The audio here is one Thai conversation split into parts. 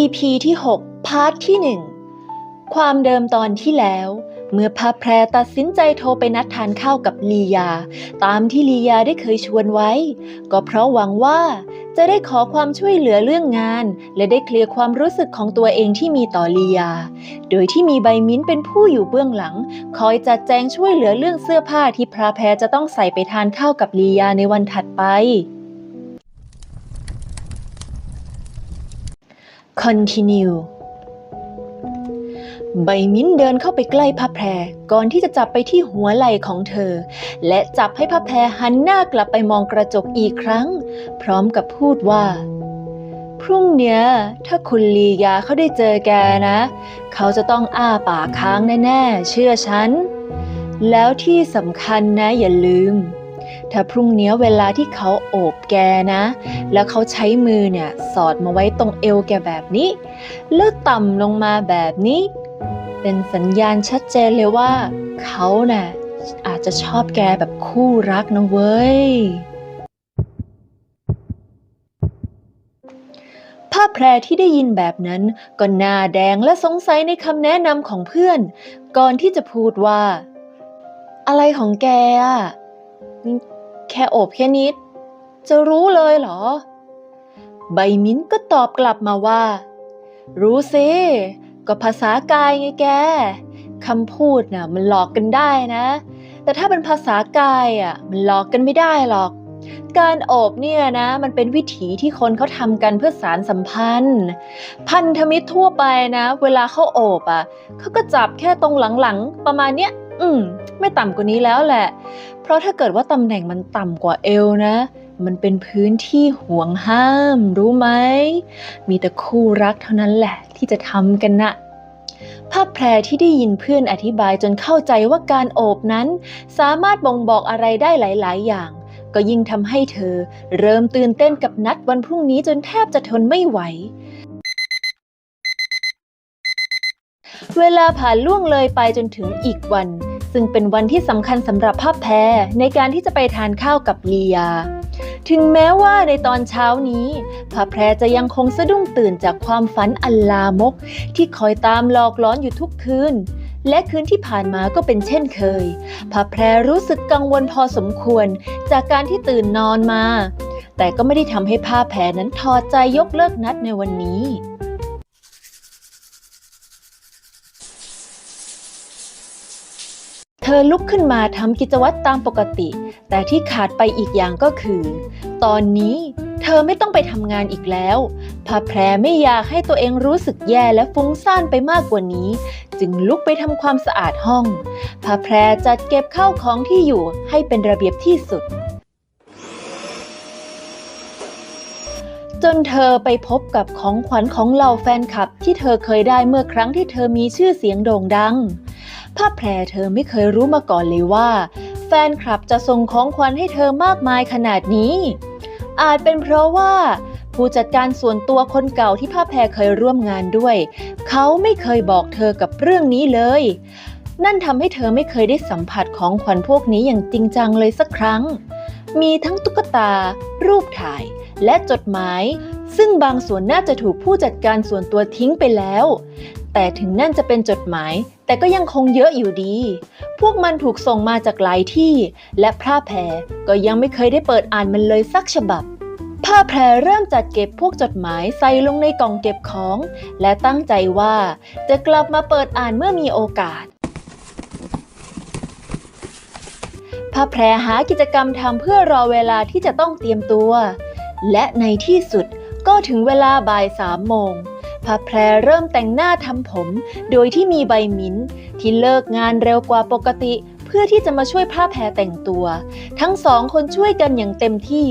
EP ที่ 6 พาร์ทที่ 1 ความเดิมตอนที่แล้ว เมื่อพาแพรตัดสินใจโทรไปนัดทานข้าวกับลียา ตามที่ลียาได้เคยชวนไว้ ก็เพราะหวังว่าจะได้ขอความช่วยเหลือเรื่องงาน และได้เคลียร์ความรู้สึกของตัวเองที่มีต่อลียา โดยที่มีใบมิ้นเป็นผู้อยู่เบื้องหลัง คอยจัดแจงช่วยเหลือเรื่องเสื้อผ้าที่พระแพรจะต้องใส่ไปทานข้าวกับลียาในวันถัดไป Continue ใบมิ้นเดินเข้าไปใกล้พระแพรก่อนที่จะจับไปที่หัวไหล่ของเธอ และจับให้พระแพรหันหน้ากลับไปมองกระจกอีกครั้ง พร้อมกับพูดว่า พรุ่งเนี้ยถ้าคุณลียาเขาได้เจอแกนะ เขาจะต้องอ้าปากค้างแน่ๆ เชื่อฉัน แล้วที่สำคัญนะอย่าลืม ถ้าพรุ่งนี้เวลาที่เขาโอบแกนะ แล้วเขาใช้มือเนี่ยสอดมาไว้ตรงเอวแกแบบนี้ แล้วต่ำลงมาแบบนี้ เป็นสัญญาณชัดเจนเลยว่า เขาน่ะอาจจะชอบแกแบบคู่รักนะเว้ยภาแพรที่ได้ยินแบบนั้นก็หน้าแดงและสงสัยในคำแนะนำของเพื่อน ก่อนที่จะพูดว่า อะไรของแกอะ นี่แค่โอบแค่นิด จะรู้เลยเหรอ ใบมิ้นก็ตอบกลับมาว่า รู้สิก็ภาษากายไงแกคำพูดน่ะมันหลอกกันได้นะ แต่ถ้าเป็นภาษากายอะมันหลอกกันไม่ได้หรอก การโอบเนี่ยนะ มันเป็นวิถีที่คนเขาทำกันเพื่อสารสัมพันธ์ พันธมิตรทั่วไปนะ เวลาเขาโอบอะเขาก็จับแค่ตรงหลังๆ ประมาณเนี้ย อืม ไม่ต่ำกว่านี้แล้วแหละ เพราะถ้าเกิดว่าตำแหน่งมันต่ำกว่าเอวนะ มันเป็นพื้นที่ห่วงห้าม รู้ไหม มีแต่คู่รักเท่านั้นแหละ ที่จะทำกันนะภาพแพรที่ได้ยินเพื่อนอธิบายจนเข้าใจว่าการโอบนั้น สามารถบ่งบอกอะไรได้หลาย ๆ อย่าง ก็ยิ่งทำให้เธอ เริ่มตื่นเต้นกับนัดวันพรุ่งนี้จนแทบจะทนไม่ไหว เวลาผ่านล่วงเลยไปจนถึงอีกวัน ซึ่งเป็นวันที่สำคัญสำหรับภาพแพรในการที่จะไปทานข้าวกับลียา ถึงแม้ว่าในตอนเช้านี้พระแพรจะยังคงสะดุ้งตื่นจากความฝันอันลามก ที่คอยตามหลอกล้อนอยู่ทุกคืนและคืนที่ผ่านมาก็เป็นเช่นเคยพระแพรรู้สึกกังวลพอสมควรจากการที่ตื่นนอนมา แต่ก็ไม่ได้ทำให้ผ้าแพรนั้นทอใจยกเลิกนัดในวันนี้ เธ อลุกขึ้นมาทำกิจวัตรตามปกติ แต่ที่ขาดไปอีกอย่างก็คือ ตอนนี้เธอไม่ต้องไปทำงานอีกแล้วพระแพรไม่อยากให้ตัวเองรู้สึกแย่และฟุ้งซ่านไปมากกว่านี้ จึงลุกไปทำความสะอาดห้องพระแพรจัดเก็บข้าวของที่อยู่ให้เป็นระเบียบที่สุด จนเธอไปพบกับของขวัญของเหล่าแฟนคลับที่เธอเคยได้เมื่อครั้งที่เธอมีชื่อเสียงโด่งดัง ภาแพรเธอไม่เคยรู้มาก่อนเลยว่า แฟนคลับจะส่งของขวัญให้เธอมากมายขนาดนี้ อาจเป็นเพราะว่า ผู้จัดการส่วนตัวคนเก่าที่ภาแพรเคยร่วมงานด้วย เขาไม่เคยบอกเธอกับเรื่องนี้เลย นั่นทำให้เธอไม่เคยได้สัมผัสของขวัญพวกนี้อย่างจริงจังเลยสักครั้ง มีทั้งตุ๊กตา รูปถ่าย และจดหมายซึ่งบางส่วนน่าจะถูกผู้จัดการส่วนตัวทิ้งไปแล้ว แต่ถึงนั่นจะเป็นจดหมาย แต่ก็ยังคงเยอะอยู่ดี พวกมันถูกส่งมาจากหลายที่ และพระแพรก็ยังไม่เคยได้เปิดอ่านมันเลยสักฉบับผ้าแพรเริ่มจัดเก็บพวกจดหมายใส่ลงในกล่องเก็บของ และตั้งใจว่าจะกลับมาเปิดอ่านเมื่อมีโอกาสผ้าแพรหากิจกรรมทำเพื่อรอเวลาที่จะต้องเตรียมตัว และในที่สุดก็ถึงเวลาบ่ายสามโมง พระแพรเริ่มแต่งหน้าทำผม โดยที่มีใบมิ้นที่เลิกงานเร็วกว่าปกติ เพื่อที่จะมาช่วยพระแพรแต่งตัว ทั้งสองคนช่วยกันอย่างเต็มที่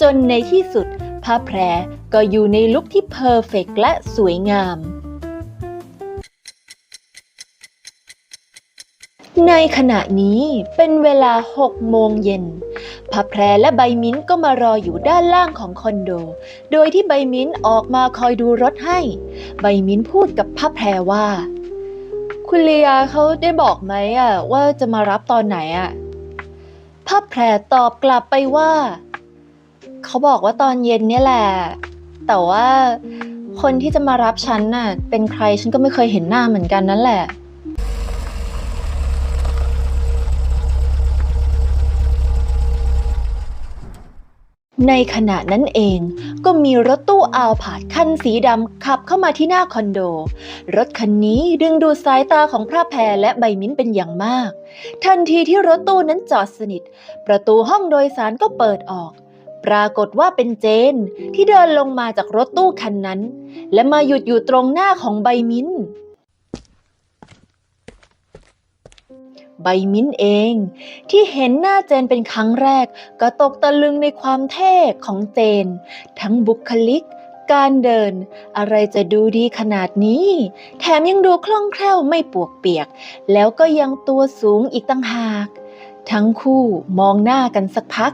จนในที่สุดพระแพรก็อยู่ในลุคที่เพอร์เฟกและสวยงามในขณะนี้เป็นเวลา6โมงเย็นพระแพรและใบมิ้นก็มารออยู่ด้านล่างของคอนโด โดยที่ใบมิ้นออกมาคอยดูรถให้ ใบมิ้นพูดกับพระแพรว่า คุณเลียเขาได้บอกไหมอะว่าจะมารับตอนไหนอะพระแพรตอบกลับไปว่า เขาบอกว่าตอนเย็นเนี่ยแหละ แต่ว่าคนที่จะมารับฉันน่ะ เป็นใครฉันก็ไม่เคยเห็นหน้าเหมือนกันนั่นแหละ ในขณะนั้นเองก็มีรถตู้อาวผาดคันสีดำขับเข้ามาที่หน้าคอนโด รถคันนี้ดึงดูดสายตาของพระแพรและใบมิ้นเป็นอย่างมาก ทันทีที่รถตู้นั้นจอดสนิท ประตูห้องโดยสารก็เปิดออก ปรากฏว่าเป็นเจนที่เดินลงมาจากรถตู้คันนั้น และมาหยุดอยู่ตรงหน้าของใบมิ้น ใบมิ้นเอง ที่เห็นหน้าเจนเป็นครั้งแรก ก็ตกตะลึงในความเท่ของเจน ทั้งบุคลิก การเดิน อะไรจะดูดีขนาดนี้ แถมยังดูคล่องแคล่วไม่ปวกเปียก แล้วก็ยังตัวสูงอีกตั้งหาก ทั้งคู่มองหน้ากันสักพัก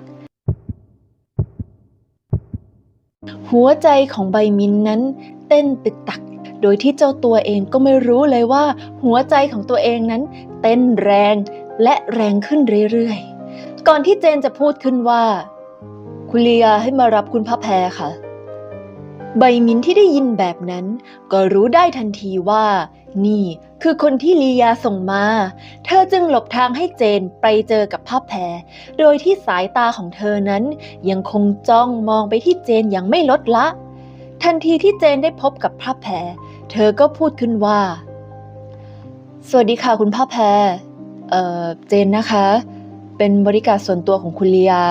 หัวใจของใบมินนั้นเต้นตึกตัก โดยที่เจ้าตัวเองก็ไม่รู้เลยว่า หัวใจของตัวเองนั้น เต้นแรงและแรงขึ้นเรื่อยๆ ก่อนที่เจนจะพูดขึ้นว่า คุณเลียให้มารับคุณพระแพรค่ะ ใบมินที่ได้ยินแบบนั้น ก็รู้ได้ทันทีว่า นี่คือคนที่ลียาส่งมา เธอจึงหลบทางให้เจนไปเจอกับพระแพร โดยที่สายตาของเธอนั้นยังคงจ้องมองไปที่เจนอย่างไม่ลดละ ทันทีที่เจนได้พบกับพระแพรเธอก็พูดขึ้นว่า สวัสดีค่ะคุณพระแพรเอ่อเจนนะคะ เป็นบริการส่วนตัวของคุณลียา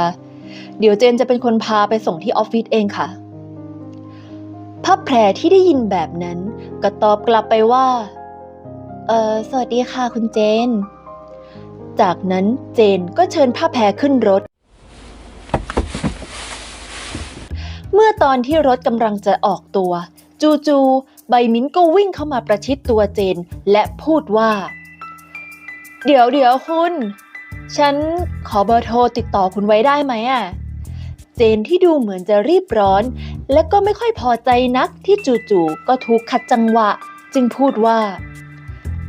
เดี๋ยวเจนจะเป็นคนพาไปส่งที่ออฟฟิศเองค่ะพระแพรที่ได้ยินแบบนั้น ก็ตอบกลับไปว่า เอ่อสวัสดีค่ะคุณเจน จากนั้นเจนก็เชิญพระแพรขึ้นรถ ตอนที่รถกำลังจะออกตัว จูๆใบมิ้นก็วิ่งเข้ามาประชิดตัวเจน และพูดว่า เดี๋ยวเดี๋ยวคุณ ฉันขอเบอร์โทรติดต่อคุณไว้ได้ไหมอะเจนที่ดูเหมือนจะรีบร้อน และก็ไม่ค่อยพอใจนักที่จู่ๆก็ถูกขัดจังหวะ จึงพูดว่า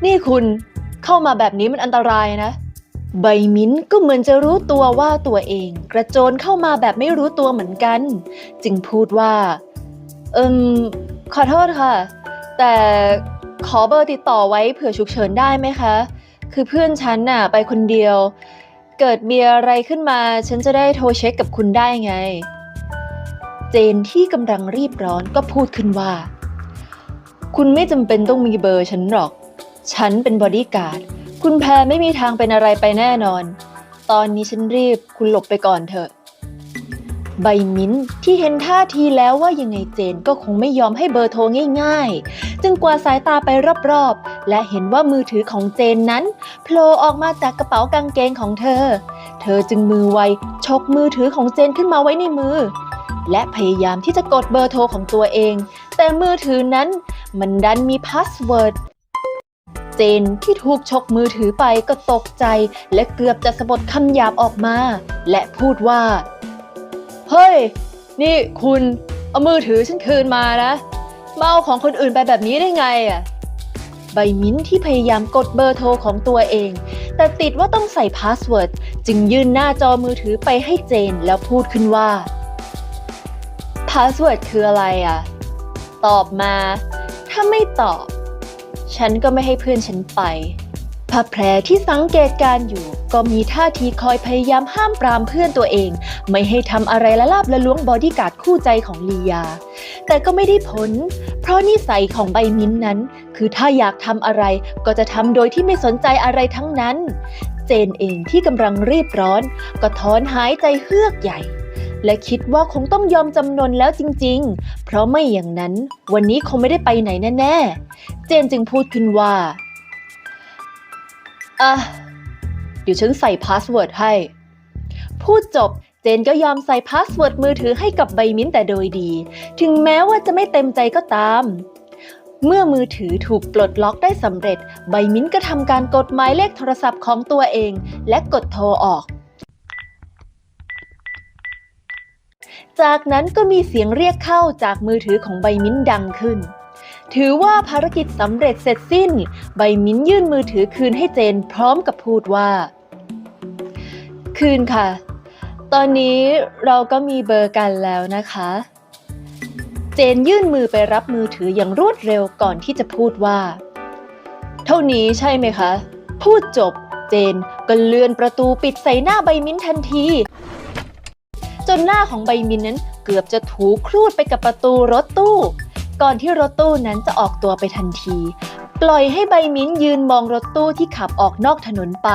นี่คุณเข้ามาแบบนี้มันอันตรายนะ ใบมิ้นก็เหมือนจะรู้ตัวว่าตัวเองกระโจนเข้ามาแบบไม่รู้ตัวเหมือนกัน จึงพูดว่า เอิมขอโทษค่ะ แต่ขอเบอร์ติดต่อไว้เผื่อฉุกเฉินได้ไหมคะ คือเพื่อนฉันน่ะไปคนเดียว เกิดมีอะไรขึ้นมา ฉันจะได้โทรเช็คกับคุณได้ไง เจนที่กำลังรีบร้อนก็พูดขึ้นว่า คุณไม่จำเป็นต้องมีเบอร์ฉันหรอก ฉันเป็นบอดี้การ์ด คุณแพรไม่มีทางเป็นอะไรไปแน่นอน ตอนนี้ฉันรีบคุณหลบไปก่อนเถอะ ใบมิ้นที่เห็นท่าทีแล้วว่ายังไงเจนก็คงไม่ยอมให้เบอร์โทรง่ายๆ จึงกวาดสายตาไปรอบๆ และเห็นว่ามือถือของเจนนั้นโผล่ออกมาจากกระเป๋ากางเกงของเธอ เธอจึงมือไวฉกมือถือของเจนขึ้นมาไว้ในมือ และพยายามที่จะกดเบอร์โทรของตัวเอง แต่มือถือนั้นมันดันมีพาสเวิร์ด เจนที่ถูกฉกมือถือไปก็ตกใจ และเกือบจะสะบัดคำหยาบออกมา และพูดว่า เฮ้ย นี่คุณเอามือถือฉันคืนมานะมาเอาของคนอื่นไปแบบนี้ได้ไงอะใบมิ้นที่พยายามกดเบอร์โทรของตัวเอง แต่ติดว่าต้องใส่พาสเวิร์ดจึงยื่นหน้าจอมือถือไปให้เจนแล้วพูดขึ้นว่าพาสเวิร์ดคืออะไรอะ ตอบมา ถ้าไม่ตอบ ฉันก็ไม่ให้เพื่อนฉันไปพระแพรที่สังเกตการอยู่ ก็มีท่าทีคอยพยายามห้ามปรามเพื่อนตัวเอง ไม่ให้ทำอะไรละลาบละล้วงบอดี้การ์ดคู่ใจของลียา แต่ก็ไม่ได้ผล เพราะนิสัยของใบมิ้นนั้น คือถ้าอยากทำอะไรก็จะทำโดยที่ไม่สนใจอะไรทั้งนั้น เจนเองที่กำลังรีบร้อน ก็ถอนหายใจเฮือกใหญ่ และคิดว่าคงต้องยอมจำนนแล้วจริงๆ เพราะไม่อย่างนั้นวันนี้คงไม่ได้ไปไหนแน่ๆ เจนจึงพูดขึ้นว่าอะเดี๋ยวฉันใส่พาสเวิร์ดให้ พูดจบเจนก็ยอมใส่พาสเวิร์ดมือถือให้กับใบมิ้นแต่โดยดี ถึงแม้ว่าจะไม่เต็มใจก็ตาม เมื่อมือถือถูกปลดล็อกได้สำเร็จ ใบมิ้นก็ทำการกดหมายเลขโทรศัพท์ของตัวเอง และกดโทรออก จากนั้นก็มีเสียงเรียกเข้าจากมือถือของใบมิ้นดังขึ้น ถือว่าภารกิจสำเร็จเสร็จสิ้น ใบมิ้นยื่นมือถือคืนให้เจนพร้อมกับพูดว่า คืนค่ะ ตอนนี้เราก็มีเบอร์กันแล้วนะคะ เจนยื่นมือไปรับมือถืออย่างรวดเร็วก่อนที่จะพูดว่า เท่านี้ใช่ไหมคะ พูดจบเจนก็เลื่อนประตูปิดใส่หน้าใบมิ้นทันที จนหน้าของใบมินนั้นเกือบจะถูครูดไปกับประตูรถตู้ ก่อนที่รถตู้นั้นจะออกตัวไปทันที ปล่อยให้ใบมิ้นยืนมองรถตู้ที่ขับออกนอกถนนไป